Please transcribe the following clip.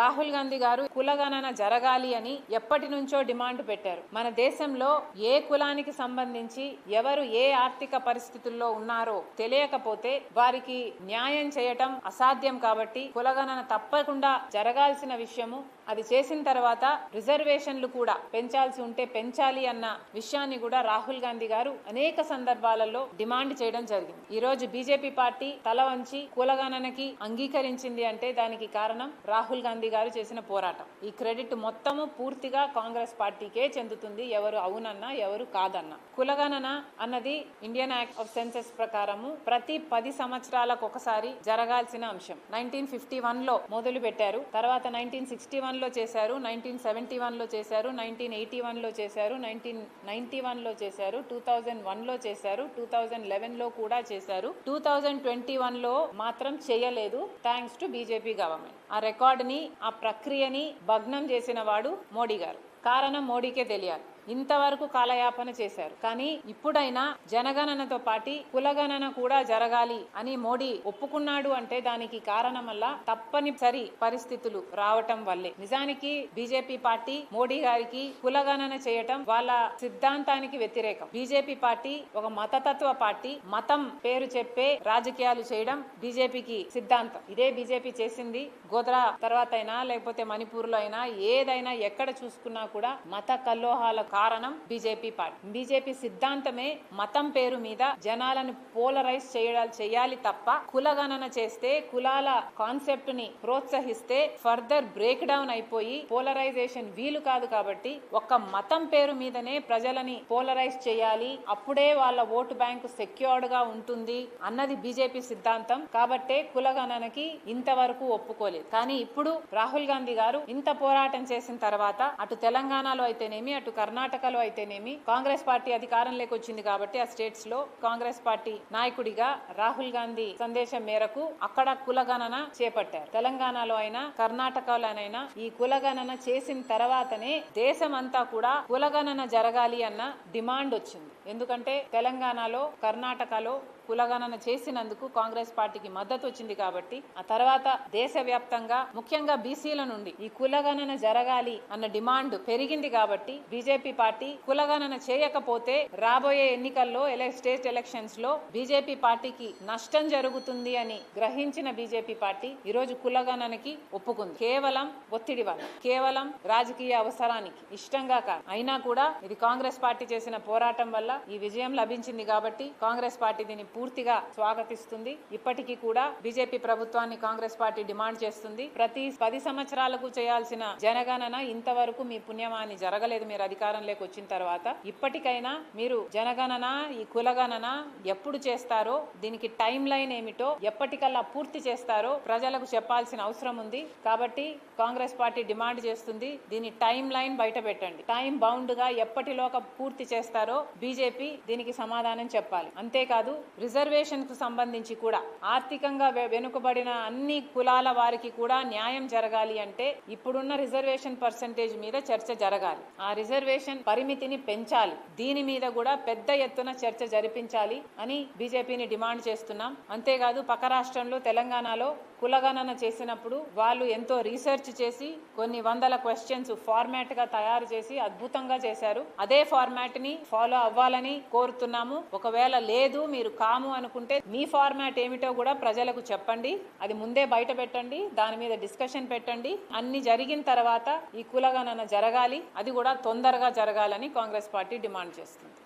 రాహుల్ గాంధీ గారు కులగణన జరగాలి అని ఎప్పటి నుంచో డిమాండ్ పెట్టారు. మన దేశంలో ఏ కులానికి సంబంధించి ఎవరు ఏ ఆర్థిక పరిస్థితుల్లో ఉన్నారో తెలియకపోతే వారికి న్యాయం చేయటం అసాధ్యం కాబట్టి కులగణన తప్పకుండా జరగాల్సిన విషయము అది చేసిన తర్వాత రిజర్వేషన్లు కూడా పెంచాల్సి ఉంటే పెంచాలి అన్న విషయాన్ని కూడా రాహుల్ గాంధీ గారు అనేక సందర్భాలలో డిమాండ్ చేయడం జరిగింది. ఈ రోజు బీజేపీ పార్టీ తల వంచి కులగణనకి అంగీకరించింది అంటే దానికి కారణం రాహుల్ గాంధీ గారు చేసిన పోరాటం. ఈ క్రెడిట్ మొత్తము పూర్తిగా కాంగ్రెస్ పార్టీకే చెందుతుంది. ఎవరు అవునన్నా ఎవరు కాదన్నా. కులగణన అన్నది ఇండియన్ యాక్ట్ ఆఫ్ సెన్సెస్ ప్రకారము ప్రతి పది సంవత్సరాలకు ఒకసారి జరగాల్సిన అంశం. నైన్టీన్ ఫిఫ్టీ వన్లో మొదలు పెట్టారు. తర్వాత నైన్టీన్ సిక్స్టీ వన్లో చేశారు. నైన్టీన్ సెవెంటీ వన్లో చేశారు. నైన్టీన్ ఎయిటీ వన్లో చేశారు. నైన్టీన్ నైన్టీ వన్లో చేశారు. టూ థౌజండ్ వన్లో చేశారు. టూ థౌజండ్ లెవెన్లో కూడా చేశారు. టూ థౌజండ్ ట్వంటీ వన్లో మాత్రం చేయలేదు. Thanks to BJP government. ఆ రికార్డుని ఆ ప్రక్రియని భగ్నం చేసిన వాడు మోడీ గారు. కారణం మోడీకే తెలియాలి. ఇంతవరకు కాలయాపన చేశారు. కానీ ఇప్పుడైనా జనగణనతో పాటి కులగణన కూడా జరగాలి అని మోడీ ఒప్పుకున్నాడు అంటే దానికి కారణం వల్ల తప్పనిసరి పరిస్థితులు రావటం వల్లే. నిజానికి బీజేపీ పార్టీ మోడీ గారికి కులగణన చేయటం వాళ్ళ సిద్ధాంతానికి వ్యతిరేకం. బీజేపీ పార్టీ ఒక మతతత్వ పార్టీ. మతం పేరు చెప్పే రాజకీయాలు చేయడం బీజేపీకి సిద్ధాంతం. ఇదే బీజేపీ చేసింది. గోద్రా తర్వాత అయినా లేకపోతే మణిపూర్లో అయినా ఏదైనా ఎక్కడ చూసుకున్నా కూడా మత కల్లోహాల కారణం బీజేపీ పార్టీ. బీజేపీ సిద్ధాంతమే మతం పేరు మీద జనాలను పోలరైజ్ చేయాలి చేయాలి తప్ప కులగణన చేస్తే కులాల కాన్సెప్ట్ని ప్రోత్సహిస్తే ఫర్దర్ బ్రేక్ డౌన్ అయిపోయి పోలరైజేషన్ వీలు కాదు కాబట్టి ఒక్క మతం పేరు మీదనే ప్రజలని పోలరైజ్ చేయాలి అప్పుడే వాళ్ళ ఓటు బ్యాంకు సెక్యూర్డ్గా ఉంటుంది అన్నది బీజేపీ సిద్ధాంతం. కాబట్టే కులగణనకి ఇంతవరకు ఒప్పుకోలేదు. కానీ ఇప్పుడు రాహుల్ గాంధీ గారు ఇంత పోరాటం చేసిన తర్వాత అటు తెలంగాణలో అయితేనేమి అటు కర్ణాటకలో అయితేనేమి కాంగ్రెస్ పార్టీ అధికారంలోకి వచ్చింది కాబట్టి ఆ స్టేట్స్లో కాంగ్రెస్ పార్టీ నాయకుడిగా రాహుల్ గాంధీ సందేశం మేరకు అక్కడ కులగణన చేపట్టారు. తెలంగాణలో అయినా కర్ణాటకలోనైనా ఈ కులగణన చేసిన తర్వాతనే దేశం అంతా కూడా కులగణన జరగాలి అన్న డిమాండ్ వచ్చింది. ఎందుకంటే తెలంగాణలో కర్ణాటకలో కులగణన చేసినందుకు కాంగ్రెస్ పార్టీకి మద్దతు వచ్చింది కాబట్టి ఆ తర్వాత దేశవ్యాప్తంగా ముఖ్యంగా బీసీల నుండి ఈ కులగణన జరగాలి అన్న డిమాండ్ పెరిగింది కాబట్టి బీజేపీ పార్టీ కులగణన చేయకపోతే రాబోయే ఎన్నికల్లో స్టేట్ ఎలక్షన్స్లో బీజేపీ పార్టీకి నష్టం జరుగుతుంది అని గ్రహించిన బీజేపీ పార్టీ ఈరోజు కులగణనకి ఒప్పుకుంది. కేవలం ఒత్తిడి వల్ల కేవలం రాజకీయ అవసరానికి ఇష్టంగా కాదు. అయినా కూడా ఇది కాంగ్రెస్ పార్టీ చేసిన పోరాటం వల్ల ఈ విజయం లభించింది కాబట్టి కాంగ్రెస్ పార్టీ దీన్ని పూర్తిగా స్వాగతిస్తుంది. ఇప్పటికీ కూడా బీజేపీ ప్రభుత్వాన్ని కాంగ్రెస్ పార్టీ డిమాండ్ చేస్తుంది. ప్రతి పది సంవత్సరాలకు చేయాల్సిన జనగణన ఇంతవరకు మీ పుణ్యమాని జరగలేదు. మీరు అధికారంలోకి వచ్చిన తర్వాత ఇప్పటికైనా మీరు జనగణన ఈ కులగణన ఎప్పుడు చేస్తారో దీనికి టైం లైన్ ఏమిటో ఎప్పటికల్లా పూర్తి చేస్తారో ప్రజలకు చెప్పాల్సిన అవసరం ఉంది. కాబట్టి కాంగ్రెస్ పార్టీ డిమాండ్ చేస్తుంది. దీని టైం లైన్ బయట పెట్టండి. టైం బౌండ్గా ఎప్పటిలోక పూర్తి చేస్తారో బీజేపీ దీనికి సమాధానం చెప్పాలి. అంతేకాదు రిజర్వేషన్కు సంబంధించి కూడా ఆర్థికంగా వె- వెనుకబడిన అన్ని కులాల వారికి కూడా న్యాయం జరగాలి అంటే ఇప్పుడున్న రిజర్వేషన్ పర్సంటేజ్ మీద చర్చ జరగాలి. ఆ రిజర్వేషన్ పరిమితిని పెంచాలి. దీని మీద కూడా పెద్ద ఎత్తున చర్చ జరిపించాలి అని బీజేపీని డిమాండ్ చేస్తున్నాం. అంతేకాదు పక్క రాష్ట్రంలో తెలంగాణలో కులగణన చేసినప్పుడు వాళ్ళు ఎంతో రీసెర్చ్ చేసి కొన్ని వందల క్వశ్చన్స్ ఫార్మాట్గా తయారు చేసి అద్భుతంగా చేశారు. అదే ఫార్మాట్ని ఫాలో అవ్వాలని కోరుతున్నాము. ఒకవేళ లేదు మీరు కాము అనుకుంటే మీ ఫార్మాట్ ఏమిటో కూడా ప్రజలకు చెప్పండి. అది ముందే బయట పెట్టండి దాని మీద డిస్కషన్ పెట్టండి. అన్ని జరిగిన తర్వాత ఈ కులగణన జరగాలి. అది కూడా తొందరగా జరగాలని కాంగ్రెస్ పార్టీ డిమాండ్ చేస్తుంది.